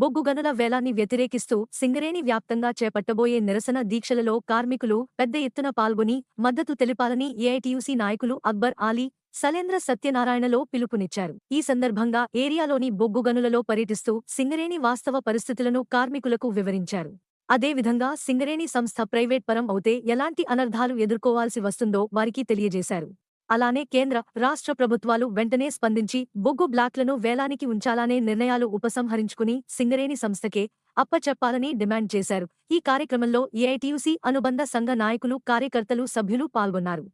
బొగ్గు గనుల వేలాన్ని వ్యతిరేకిస్తూ సింగరేణి వ్యాప్తంగా చేపట్టబోయే నిరసన దీక్షలలో కార్మికులు పెద్ద ఎత్తున పాల్గొని మద్దతు తెలిపాలని ఏఐటీయూసీ నాయకులు అక్బర్ ఆలీ సలేంద్ర సత్యనారాయణలో పిలుపునిచ్చారు. ఈ సందర్భంగా ఏరియాలోని బొగ్గు గనులలో పర్యటిస్తూ సింగరేణి వాస్తవ పరిస్థితులను కార్మికులకు వివరించారు. అదేవిధంగా సింగరేణి సంస్థ ప్రైవేట్ పరం అవుతే ఎలాంటి అనర్ధాలు ఎదుర్కోవాల్సి వస్తుందో వారికి తెలియజేశారు. అలానే కేంద్ర రాష్ట్ర ప్రభుత్వాలు వెంటనే స్పందించి బొగ్గు బ్లాక్లను వేలానికి ఉంచాలనే నిర్ణయాలు ఉపసంహరించుకుని సింగరేణి సంస్థకే అప్పచెప్పాలని డిమాండ్ చేశారు. ఈ కార్యక్రమంలో ఏఐటియుసి అనుబంధ సంఘ నాయకులు కార్యకర్తలు సభ్యులు పాల్గొన్నారు.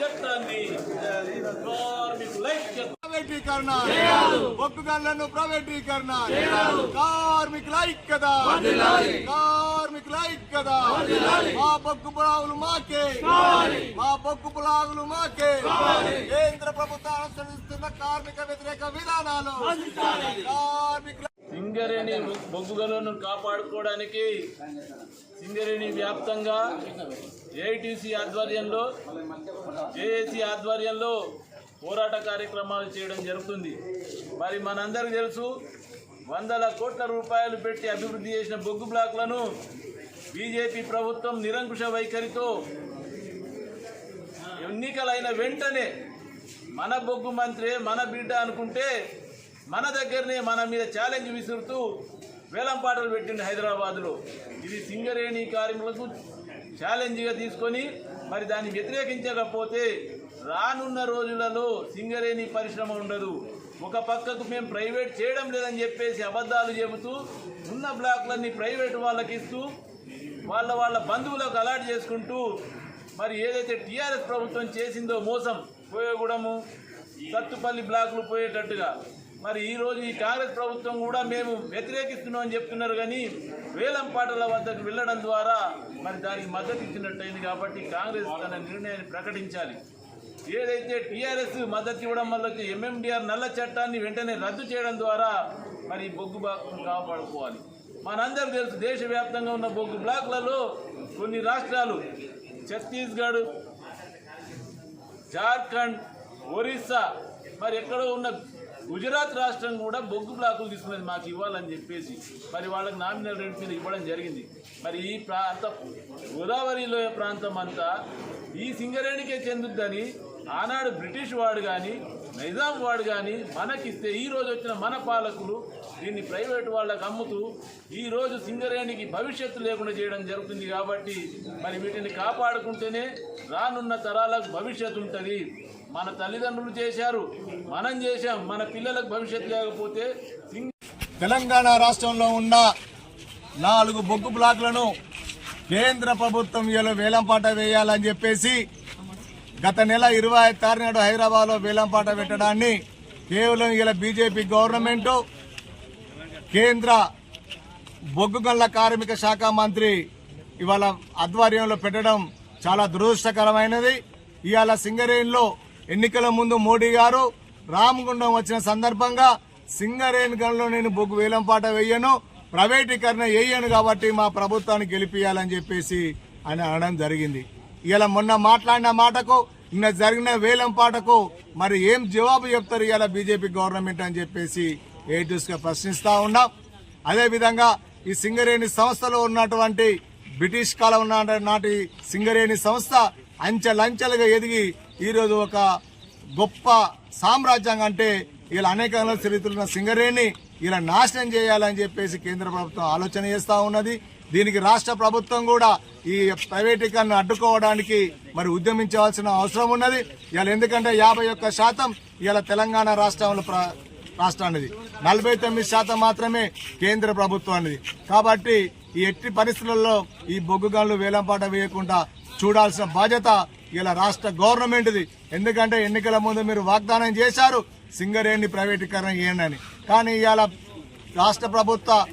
చట్టాన్ని. ప్రైవేటీకరణ గన్లను ప్రైవేటీకరణ. కార్మికుల ఐక్యత. కార్మికుల ఐక్యత. మా బొగ్గు పొలాగులు మాకే. మా బొగ్గు పొలాగులు మాకే. కేంద్ర ప్రభుత్వం అనుసరిస్తున్న కార్మిక వ్యతిరేక విధానాలు. కార్మికుల సింగరేణి బొగ్గు గనులను కాపాడుకోవడానికి సింగరేణి వ్యాప్తంగా ఏఐటీసీ ఆధ్వర్యంలో జేఏసీ ఆధ్వర్యంలో పోరాట కార్యక్రమాలు చేయడం జరుగుతుంది. మరి మనందరికీ తెలుసు వందల కోట్ల రూపాయలు పెట్టి అభివృద్ధి చేసిన బొగ్గు బ్లాక్లను బీజేపీ ప్రభుత్వం నిరంకుశ వైఖరితో ఎన్నికలైన వెంటనే మన బొగ్గు మంత్రి మన బిడ్డ అనుకుంటే మన దగ్గరనే మన మీద ఛాలెంజ్ విసురుతూ వేలం పాటలు పెట్టింది హైదరాబాద్లో. ఇది సింగరేణి కార్మికులకు ఛాలెంజ్గా తీసుకొని మరి దాన్ని వ్యతిరేకించకపోతే రానున్న రోజులలో సింగరేణి పరిశ్రమ ఉండదు. ఒక పక్కకు మేము ప్రైవేట్ చేయడం లేదని చెప్పేసి అబద్ధాలు చెబుతూ ఉన్న బ్లాక్లన్నీ ప్రైవేట్ వాళ్ళకి ఇస్తూ వాళ్ళ వాళ్ళ బంధువులకు అలాట్ చేసుకుంటూ మరి ఏదైతే టీఆర్ఎస్ ప్రభుత్వం చేసిందో మోసం పోయగూడము సత్తుపల్లి బ్లాకులు పోయేటట్టుగా. మరి ఈరోజు ఈ కాంగ్రెస్ ప్రభుత్వం కూడా మేము వ్యతిరేకిస్తున్నామని చెప్తున్నారు కానీ వేలం పాటల వద్దకు వెళ్ళడం ద్వారా మరి దానికి మద్దతు ఇచ్చినట్టయింది కాబట్టి కాంగ్రెస్ తన నిర్ణయాన్ని ప్రకటించాలి. ఏదైతే టీఆర్ఎస్ మద్దతు ఇవ్వడం వల్ల వచ్చే ఎంఎండిఆర్ నల్ల చట్టాన్ని వెంటనే రద్దు చేయడం ద్వారా మరి బొగ్గు కాపాడుకోవాలి. మనందరూ తెలుసు దేశవ్యాప్తంగా ఉన్న బొగ్గు బ్లాక్లలో కొన్ని రాష్ట్రాలు ఛత్తీస్గఢ్ జార్ఖండ్ ఒరిస్సా మరి ఎక్కడో ఉన్న గుజరాత్ రాష్ట్రం కూడా బొగ్గు బ్లాకులు తీసుకునేది మాకు ఇవ్వాలని చెప్పేసి మరి వాళ్ళకి నామినల్ రేట్ మీద ఇవ్వడం జరిగింది. మరి ఈ ప్రాంత గోదావరిలో ప్రాంతం అంతా ఈ సింగరేణికే చెందుద్దని ఆనాడు బ్రిటిష్ వాడు కానీ నైజాం వాడు కానీ మనకిస్తే ఈరోజు వచ్చిన మన పాలకులు దీన్ని ప్రైవేట్ వాళ్ళకు అమ్ముతూ ఈరోజు సింగరేణికి భవిష్యత్తు లేకుండా చేయడం జరుగుతుంది కాబట్టి మరి వీటిని కాపాడుకుంటేనే రానున్న తరాలకు భవిష్యత్తు ఉంటుంది. మన తల్లిదండ్రులు చేశారు మనం చేశాం మన పిల్లలకు భవిష్యత్తు లేకపోతే తెలంగాణ రాష్ట్రంలో ఉన్న నాలుగు బొగ్గు బ్లాక్లను కేంద్ర ప్రభుత్వం ఇలా వేలంపాట వేయాలని చెప్పేసి గత నెల ఇరవై ఐదు తారీఖు నాడు హైదరాబాద్లో వేలంపాట పెట్టడాన్ని కేవలం ఇలా బీజేపీ గవర్నమెంట్ కేంద్ర బొగ్గు కార్మిక శాఖ మంత్రి ఇవాళ ఆధ్వర్యంలో పెట్టడం చాలా దురదృష్టకరమైనది. ఇవాళ సింగరేణిలో ఎన్నికల ముందు మోడీ గారు రామగుండం వచ్చిన సందర్భంగా సింగరేణి గనులో నేను బొగ్గు వేలంపాట వేయను ప్రైవేటీకరణ వేయను కాబట్టి మా ప్రభుత్వాన్ని గెలిపియాలని చెప్పేసి ఆయన అనడం జరిగింది. ఇలా మొన్న మాట్లాడిన మాటకు నిన్న జరిగిన వేలంపాటకు మరి ఏం జవాబు చెప్తారు ఇలా బీజేపీ గవర్నమెంట్ అని చెప్పేసి ఏటీస్గా ప్రశ్నిస్తా ఉన్నాం. అదేవిధంగా ఈ సింగరేణి సంస్థలో ఉన్నటువంటి బ్రిటిష్ కాలం నాటి- నాటి సింగరేణి సంస్థ అంచెలంచెలుగా ఎదిగి ఈరోజు ఒక గొప్ప సామ్రాజ్యం అంటే ఇలా అనేక చరిత్రలున్న సింగరేణి. ఇలా నాశనం చేయాలని చెప్పేసి కేంద్ర ప్రభుత్వం ఆలోచన చేస్తూ ఉన్నది. దీనికి రాష్ట్ర ప్రభుత్వం కూడా ఈ ప్రైవేటీకరణను అడ్డుకోవడానికి మరి ఉద్యమించవలసిన అవసరం ఉన్నది. ఇలా ఎందుకంటే యాభై ఒక్క శాతం ఇలా తెలంగాణ రాష్ట్రంలో రాష్ట్రానిది. నలభై తొమ్మిది శాతం మాత్రమే కేంద్ర ప్రభుత్వానిది. కాబట్టి ఈ ఎట్టి పరిస్థితులలో ఈ బొగ్గు గనులు వేలంపాట వేయకుండా చూడాల్సిన బాధ్యత ఇలా రాష్ట్ర గవర్నమెంట్ది. ఎందుకంటే ఎన్నికల ముందు మీరు వాగ్దానం చేశారు సింగరేణి ప్రైవేటీకరణ చేయండి కానీ ఇవాళ రాష్ట్ర ప్రభుత్వ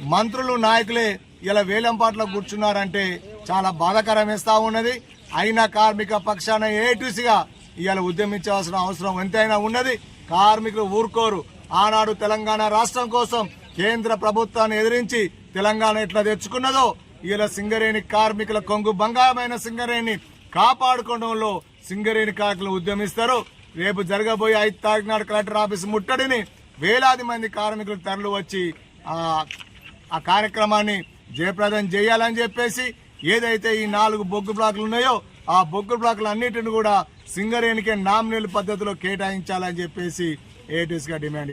మంత్రులు నాయకులే ఇలా వేలంపాట్లో కూర్చున్నారంటే చాలా బాధాకరం ఉన్నది. అయినా కార్మిక పక్షాన ఏటీసీగా ఇవాళ ఉద్యమించాల్సిన అవసరం ఎంతైనా ఉన్నది. కార్మికులు ఊరుకోరు. ఆనాడు తెలంగాణ రాష్ట్రం కోసం కేంద్ర ప్రభుత్వాన్ని ఎదిరించి తెలంగాణ ఎట్లా తెచ్చుకున్నదో ఇలా సింగరేణి కార్మికుల కొంగు బంగారమైన సింగరేణి కాపాడుకోవడంలో సింగరేణి కార్మికులు ఉద్యమిస్తారు. రేపు జరగబోయే ఐదు తారీఖు నాడు కలెక్టర్ ఆఫీస్ ముట్టడిని వేలాది మంది కార్మికులు తరలి వచ్చి ఆ కార్యక్రమాన్ని జయప్రదం చేయాలని చెప్పేసి ఏదైతే ఈ నాలుగు బొగ్గు బ్లాకులు ఉన్నాయో ఆ బొగ్గు బ్లాకులు అన్నిటిని కూడా సింగరేణికే నామినల్ పద్ధతిలో కేటాయించాలని చెప్పేసి ఏటీస్గా డిమాండ్